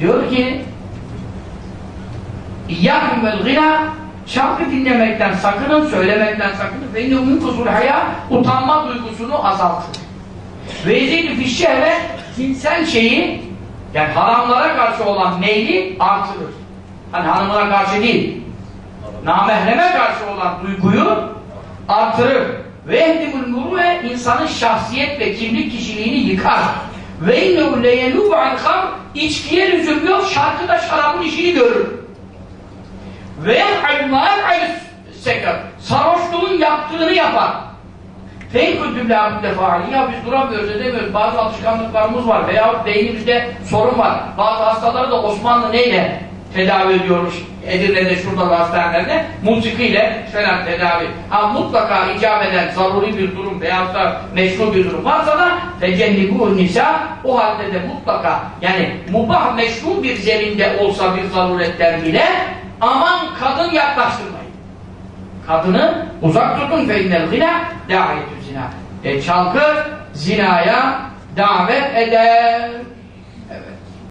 Diyor ki İyyâküm vel gına Şarkı dinlemekten sakının, söylemekten sakının. Ve inne kusul haya utanma duygusunu azaltır. Ve yezîdü fişşehve cinsel şeyi yani haramlara karşı olan meyli artırır. Hani hanımına karşı değil, namahreme karşı olan duyguyu artırır. Ve ehdimul muruve insanın şahsiyet ve kimlik kişiliğini yıkar. Ve innehu leyenûbu an kam içkiye lüzum yok, şarkı da şarabın işini görür. Ve yef'almâ seker. Sarhoşluğun yaptığını yapar. Feyküldüm lâbülle faali. Ya biz duramıyoruz, edemiyoruz. Bazı alışkanlıklarımız var veya beynimizde sorun var. Bazı hastaları da Osmanlı neyle tedavi ediyormuş? Edirne'de, şurada da hastanelerde musikiyle falan tedavi. Ha mutlaka icap eden zaruri bir durum veyahut da meşru bir durum varsa da fecennibu nisa o halde de mutlaka yani mubah meşru bir zeminde olsa bir zaruretler bile aman kadın yaklaştırmayın. Kadını uzak tutun fe innel gina davetü zina. E, çalgı zinaya davet eder.